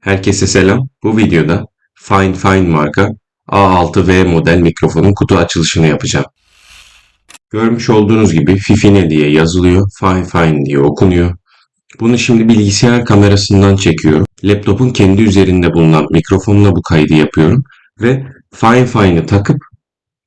Herkese selam. Bu videoda Fine Fine marka A6V model mikrofonun kutu açılışını yapacağım. Görmüş olduğunuz gibi Fifine diye yazılıyor, Fine Fine diye okunuyor. Bunu şimdi bilgisayar kamerasından çekiyorum. Laptopun kendi üzerinde bulunan mikrofonla bu kaydı yapıyorum ve Fine Fine'ı takıp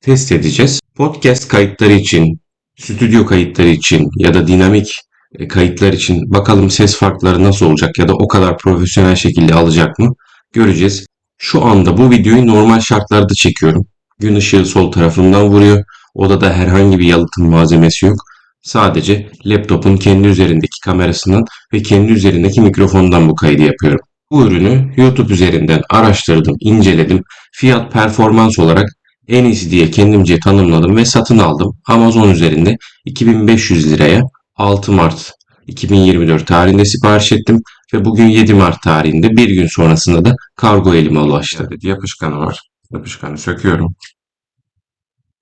test edeceğiz. Podcast kayıtları için, stüdyo kayıtları için ya da dinamik kayıtlar için bakalım ses farkları nasıl olacak ya da o kadar profesyonel şekilde alacak mı göreceğiz. Şu anda bu videoyu normal şartlarda çekiyorum. Gün ışığı sol tarafımdan vuruyor. Odada herhangi bir yalıtım malzemesi yok. Sadece laptopun kendi üzerindeki kamerasından ve kendi üzerindeki mikrofondan bu kaydı yapıyorum. Bu ürünü YouTube üzerinden araştırdım, inceledim. Fiyat performans olarak en iyisi diye kendimce tanımladım ve satın aldım. Amazon üzerinde 2500 liraya 6 Mart 2024 tarihinde sipariş ettim ve bugün 7 Mart tarihinde bir gün sonrasında da kargo elime ulaştı. Evet, yapışkanı var. Yapışkanı söküyorum.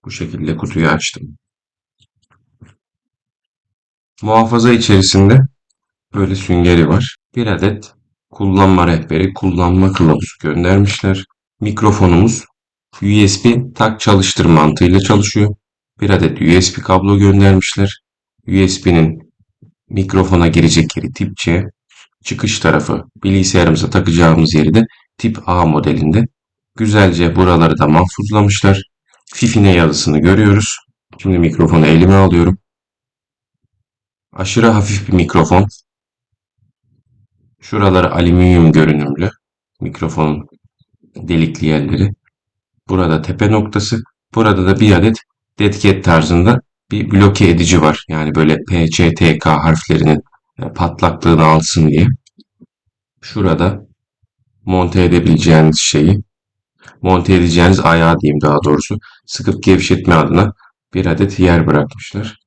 Bu şekilde kutuyu açtım. Muhafaza içerisinde böyle süngeri var. Bir adet kullanma rehberi, kullanma kılavuzu göndermişler. Mikrofonumuz USB tak çalıştır mantığıyla çalışıyor. Bir adet USB kablo göndermişler. USB'nin mikrofona girecek yeri tip C, çıkış tarafı bilgisayarımıza takacağımız yeri de tip A modelinde. Güzelce buraları da mahfuzlamışlar. Fifine yazısını görüyoruz. Şimdi mikrofonu elime alıyorum. Aşırı hafif bir mikrofon. Şuraları alüminyum görünümlü. Mikrofonun delikli yerleri. Burada tepe noktası. Burada da bir adet cat tarzında bir bloke edici var. Yani böyle P, harflerinin e, patlaklığını alsın diye. Şurada monte edebileceğiniz şeyi, monte edeceğiniz ayağı diyeyim daha doğrusu, sıkıp gevşetme adına bir adet yer bırakmışlar.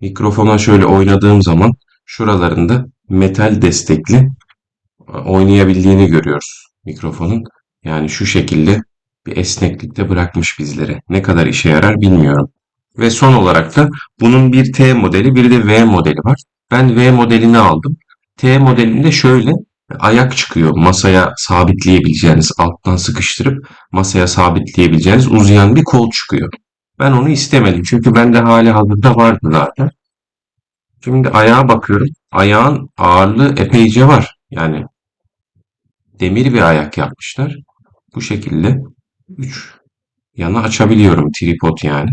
Mikrofona şöyle oynadığım zaman şuralarında metal destekli e, oynayabildiğini görüyoruz mikrofonun. Yani şu şekilde bir esneklikte bırakmış bizlere. Ne kadar işe yarar bilmiyorum. Ve son olarak da bunun bir T modeli bir de V modeli var. Ben V modelini aldım. T modelinde şöyle ayak çıkıyor. Masaya sabitleyebileceğiniz, alttan sıkıştırıp masaya sabitleyebileceğiniz uzayan bir kol çıkıyor. Ben onu istemedim. Çünkü bende hali hazırda vardı zaten. Şimdi ayağa bakıyorum. Ayağın ağırlığı epeyce var. Yani demir bir ayak yapmışlar. Bu şekilde 3 yana açabiliyorum tripod yani.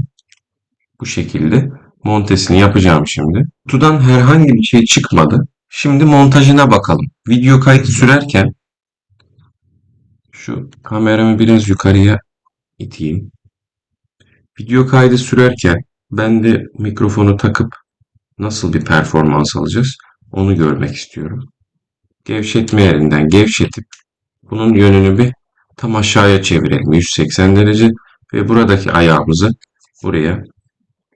Bu şekilde montesini yapacağım şimdi. Kutudan herhangi bir şey çıkmadı. Şimdi montajına bakalım. Video kaydı sürerken şu kameramı biraz yukarıya iteyim. Video kaydı sürerken ben de mikrofonu takıp nasıl bir performans alacağız onu görmek istiyorum. Gevşetme yerinden gevşetip bunun yönünü bir tam aşağıya çevirelim 180 derece ve buradaki ayağımızı buraya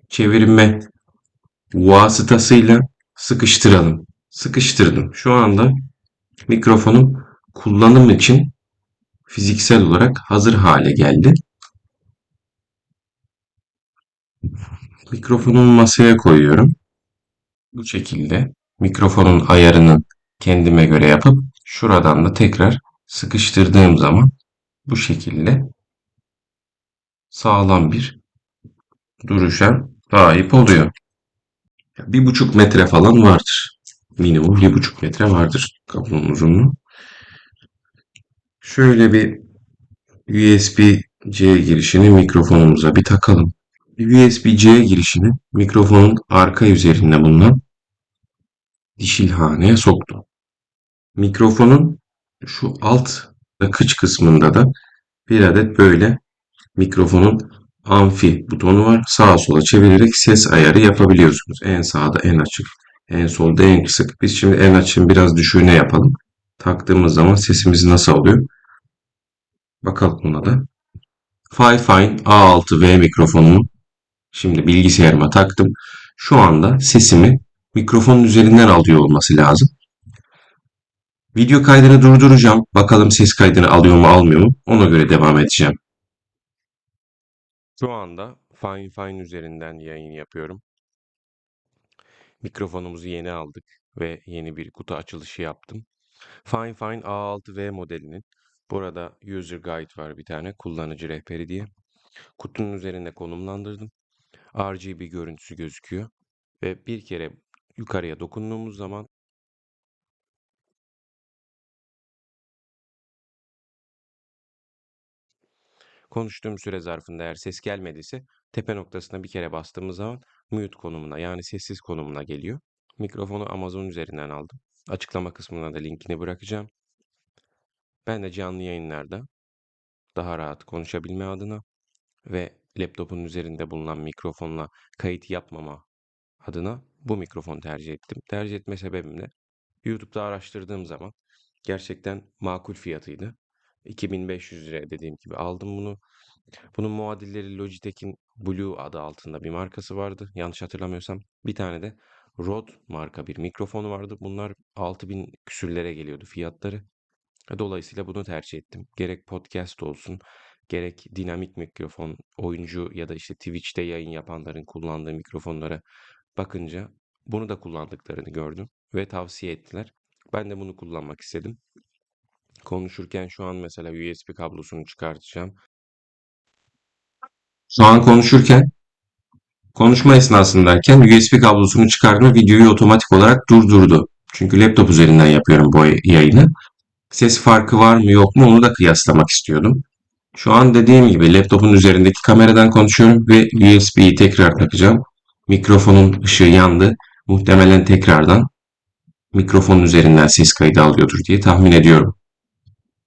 çevirme vasıtasıyla sıkıştıralım. Sıkıştırdım. Şu anda mikrofonum kullanım için fiziksel olarak hazır hale geldi. Mikrofonumu masaya koyuyorum. Bu şekilde mikrofonun ayarını kendime göre yapıp şuradan da tekrar sıkıştırdığım zaman bu şekilde sağlam bir duruşa sahip oluyor. Bir buçuk metre falan vardır. Minimum bir buçuk metre vardır kablonun uzunluğu. Şöyle bir USB-C girişini mikrofonumuza bir takalım. USB-C girişini mikrofonun arka üzerinde bulunan dişil haneye soktum. Mikrofonun şu alt kıç kısmında da bir adet böyle mikrofonun amfi butonu var. Sağa sola çevirerek ses ayarı yapabiliyorsunuz. En sağda en açık, en solda en kısık. Biz şimdi en açığın biraz düşüğüne yapalım. Taktığımız zaman sesimiz nasıl oluyor? Bakalım buna da. Fifine A6V mikrofonumu şimdi bilgisayarıma taktım. Şu anda sesimi mikrofonun üzerinden alıyor olması lazım. Video kaydını durduracağım. Bakalım ses kaydını alıyor mu almıyor mu? Ona göre devam edeceğim. Şu anda Fine Fine üzerinden yayın yapıyorum. Mikrofonumuzu yeni aldık ve yeni bir kutu açılışı yaptım. Fine Fine A6V modelinin burada user guide var bir tane kullanıcı rehberi diye. Kutunun üzerinde konumlandırdım. RGB görüntüsü gözüküyor ve bir kere yukarıya dokunduğumuz zaman konuştuğum süre zarfında eğer ses gelmediyse tepe noktasına bir kere bastığımız zaman mute konumuna yani sessiz konumuna geliyor. Mikrofonu Amazon üzerinden aldım. Açıklama kısmına da linkini bırakacağım. Ben de canlı yayınlarda daha rahat konuşabilme adına ve laptopun üzerinde bulunan mikrofonla kayıt yapmama adına bu mikrofonu tercih ettim. Tercih etme sebebim de YouTube'da araştırdığım zaman gerçekten makul fiyatıydı. 2500 liraya dediğim gibi aldım bunu. Bunun muadilleri Logitech'in Blue adı altında bir markası vardı. Yanlış hatırlamıyorsam. Bir tane de Rode marka bir mikrofonu vardı. Bunlar 6000 küsürlere geliyordu fiyatları. Dolayısıyla bunu tercih ettim. Gerek podcast olsun, gerek dinamik mikrofon, oyuncu ya da işte Twitch'te yayın yapanların kullandığı mikrofonlara bakınca bunu da kullandıklarını gördüm ve tavsiye ettiler. Ben de bunu kullanmak istedim. Konuşurken şu an mesela USB kablosunu çıkartacağım. Şu an konuşurken, konuşma esnasındayken USB kablosunu çıkarma videoyu otomatik olarak durdurdu. Çünkü laptop üzerinden yapıyorum bu yayını. Ses farkı var mı yok mu onu da kıyaslamak istiyordum. Şu an dediğim gibi laptopun üzerindeki kameradan konuşuyorum ve USB'yi tekrar takacağım. Mikrofonun ışığı yandı. Muhtemelen tekrardan mikrofonun üzerinden ses kaydı alıyordur diye tahmin ediyorum.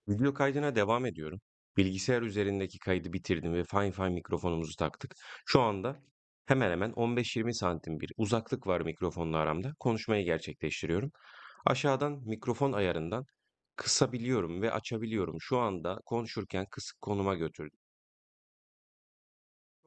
Video kaydına devam ediyorum. Bilgisayar üzerindeki kaydı bitirdim ve Fine Fine mikrofonumuzu taktık. Şu anda hemen hemen 15-20 santim bir uzaklık var mikrofonla aramda. Konuşmayı gerçekleştiriyorum. Aşağıdan mikrofon ayarından kısabiliyorum ve açabiliyorum. Şu anda konuşurken kısık konuma götürdüm.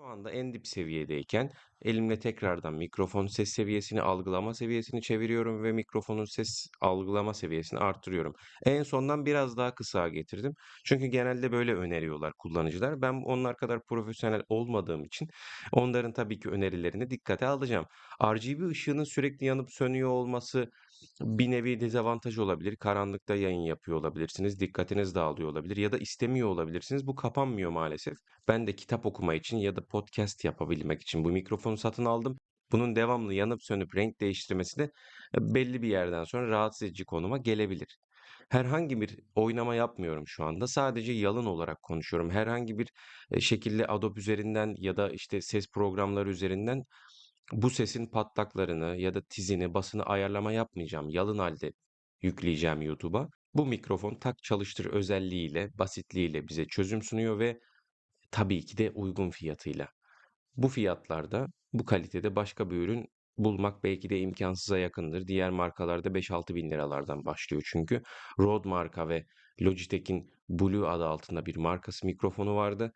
Şu anda en dip seviyedeyken elimle tekrardan mikrofon ses seviyesini, algılama seviyesini çeviriyorum ve mikrofonun ses algılama seviyesini arttırıyorum. En sondan biraz daha kısa getirdim. Çünkü genelde böyle öneriyorlar kullanıcılar. Ben onlar kadar profesyonel olmadığım için onların tabii ki önerilerini dikkate alacağım. RGB ışığının sürekli yanıp sönüyor olması bir nevi dezavantaj olabilir. Karanlıkta yayın yapıyor olabilirsiniz. Dikkatiniz dağılıyor olabilir ya da istemiyor olabilirsiniz. Bu kapanmıyor maalesef. Ben de kitap okuma için ya da podcast yapabilmek için bu mikrofonu satın aldım. Bunun devamlı yanıp sönüp renk değiştirmesi de e, belli bir yerden sonra rahatsız edici konuma gelebilir. Herhangi bir oynama yapmıyorum şu anda. Sadece yalın olarak konuşuyorum. Herhangi bir e, şekilde Adobe üzerinden ya da işte ses programları üzerinden bu sesin patlaklarını ya da tizini, basını ayarlama yapmayacağım. Yalın halde yükleyeceğim YouTube'a. Bu mikrofon tak çalıştır özelliğiyle, basitliğiyle bize çözüm sunuyor ve tabii ki de uygun fiyatıyla. Bu fiyatlarda, bu kalitede başka bir ürün bulmak belki de imkansıza yakındır. Diğer markalarda 5-6 bin liralardan başlıyor çünkü. Rode marka ve Logitech'in Blue adı altında bir markası mikrofonu vardı.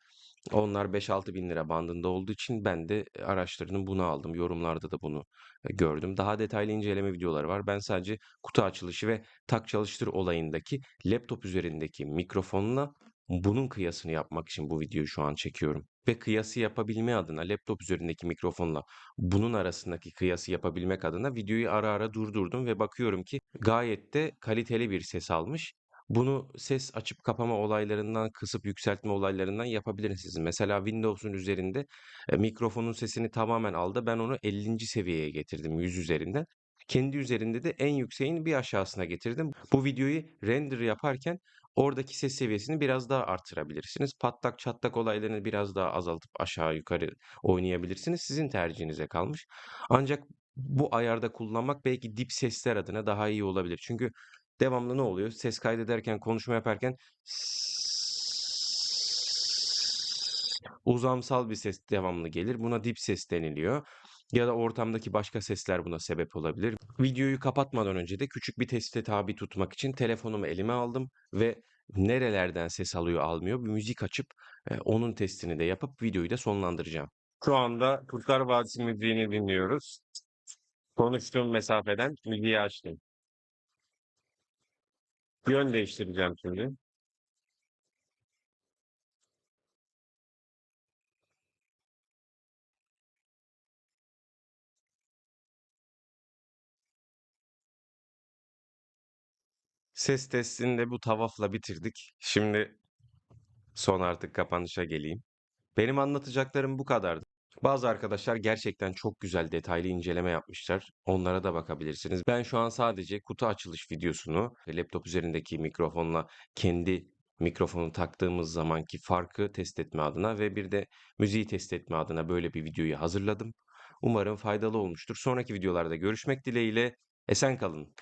Onlar 5-6 bin lira bandında olduğu için ben de araştırdım bunu aldım. Yorumlarda da bunu gördüm. Daha detaylı inceleme videoları var. Ben sadece kutu açılışı ve tak çalıştır olayındaki laptop üzerindeki mikrofonla bunun kıyasını yapmak için bu videoyu şu an çekiyorum. Ve kıyası yapabilme adına laptop üzerindeki mikrofonla bunun arasındaki kıyası yapabilmek adına videoyu ara ara durdurdum ve bakıyorum ki gayet de kaliteli bir ses almış. Bunu ses açıp kapama olaylarından, kısıp yükseltme olaylarından yapabilirsiniz. Mesela Windows'un üzerinde e, mikrofonun sesini tamamen aldı. Ben onu 50. seviyeye getirdim 100 üzerinden. Kendi üzerinde de en yükseğin bir aşağısına getirdim. Bu videoyu render yaparken oradaki ses seviyesini biraz daha arttırabilirsiniz. Patlak çatlak olaylarını biraz daha azaltıp aşağı yukarı oynayabilirsiniz. Sizin tercihinize kalmış. Ancak bu ayarda kullanmak belki dip sesler adına daha iyi olabilir. Çünkü devamlı ne oluyor? Ses kaydederken, konuşma yaparken uzamsal bir ses devamlı gelir. Buna dip ses deniliyor. Ya da ortamdaki başka sesler buna sebep olabilir. Videoyu kapatmadan önce de küçük bir teste tabi tutmak için telefonumu elime aldım ve nerelerden ses alıyor almıyor bir müzik açıp e, onun testini de yapıp videoyu da sonlandıracağım. Şu anda Kurtlar Vadisi müziğini dinliyoruz. Konuştuğum mesafeden müziği açtım. Yön değiştireceğim şimdi. Ses testini de bu tavafla bitirdik. Şimdi son artık kapanışa geleyim. Benim anlatacaklarım bu kadardı. Bazı arkadaşlar gerçekten çok güzel detaylı inceleme yapmışlar. Onlara da bakabilirsiniz. Ben şu an sadece kutu açılış videosunu laptop üzerindeki mikrofonla kendi mikrofonu taktığımız zamanki farkı test etme adına ve bir de müziği test etme adına böyle bir videoyu hazırladım. Umarım faydalı olmuştur. Sonraki videolarda görüşmek dileğiyle. Esen kalın.